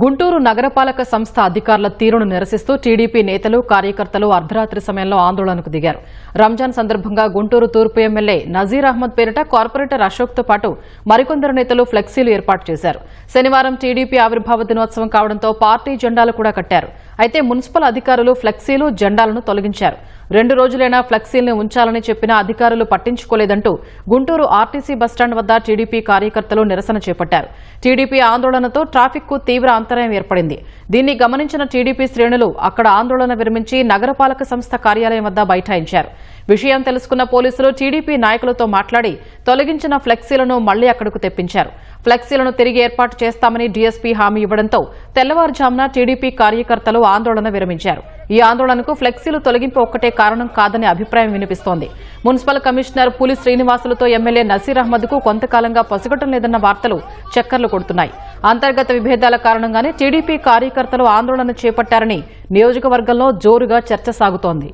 గుంటూరు నగరపాలక సంస్థ అధికారుల తీరును నిరసిస్తూ టీడీపీ నేతలు కార్యకర్తలు అర్ధరాత్రి సమయంలో ఆందోళనకు దిగారు. రంజాన్ సందర్భంగా గుంటూరు తూర్పు ఎమ్మెల్యే నజీర్ అహ్మద్ పేరిట కార్పొరేటర్ అశోక్తో పాటు మరికొందరు నేతలు ఫ్లెక్సీలు ఏర్పాటు చేశారు. శనివారం టీడీపీ ఆవిర్భావ దినోత్సవం కావడంతో పార్టీ జెండాలు కూడా కట్టారు. అయితే మున్సిపల్ అధికారులు ఫ్లెక్సీలు జెండాలను తొలగించారు. రెండు రోజులైనా ఫ్లెక్సీల్ని ఉంచాలని చెప్పినా అధికారులు పట్టించుకోలేదంటూ గుంటూరు ఆర్టీసీ బస్టాండ్ వద్ద టీడీపీ కార్యకర్తలు నిరసన చేపట్టారు. టీడీపీ ఆందోళనతో ట్రాఫిక్కు తీవ్ర అంతరాయం ఏర్పడింది. దీన్ని గమనించిన టీడీపీ శ్రేణులు అక్కడ ఆందోళన విరమించి నగరపాలక సంస్థ కార్యాలయం వద్ద బైఠాయించారు. విషయం తెలుసుకున్న పోలీసులు టీడీపీ నాయకులతో మాట్లాడి తొలగించిన ఫ్లెక్సీలను మళ్ళీ అక్కడకు తెప్పించారు. ఫ్లెక్సీలను తిరిగి ఏర్పాటు చేస్తామని డీఎస్పీ హామీ ఇవ్వడంతో తెల్లవారుజామున టీడీపీ కార్యకర్తలు ఆందోళన విరమించారు. ఈ ఆందోళనకు ఫ్లెక్సీలు తొలగింపు ఒక్కటే కారణం కాదనే అభిప్రాయం వినిపిస్తోంది. మున్సిపల్ కమిషనర్ పులి శ్రీనివాసులతో ఎమ్మెల్యే నసీర్ అహ్మద్కు కొంతకాలంగా పసిగట్టం లేదన్న వార్తలు చక్కర్లు కొడుతున్నాయి. అంతర్గత విభేదాల కారణంగానే టీడీపీ కార్యకర్తలు ఆందోళన చేపట్టారని నియోజకవర్గంలో జోరుగా చర్చ సాగుతోంది.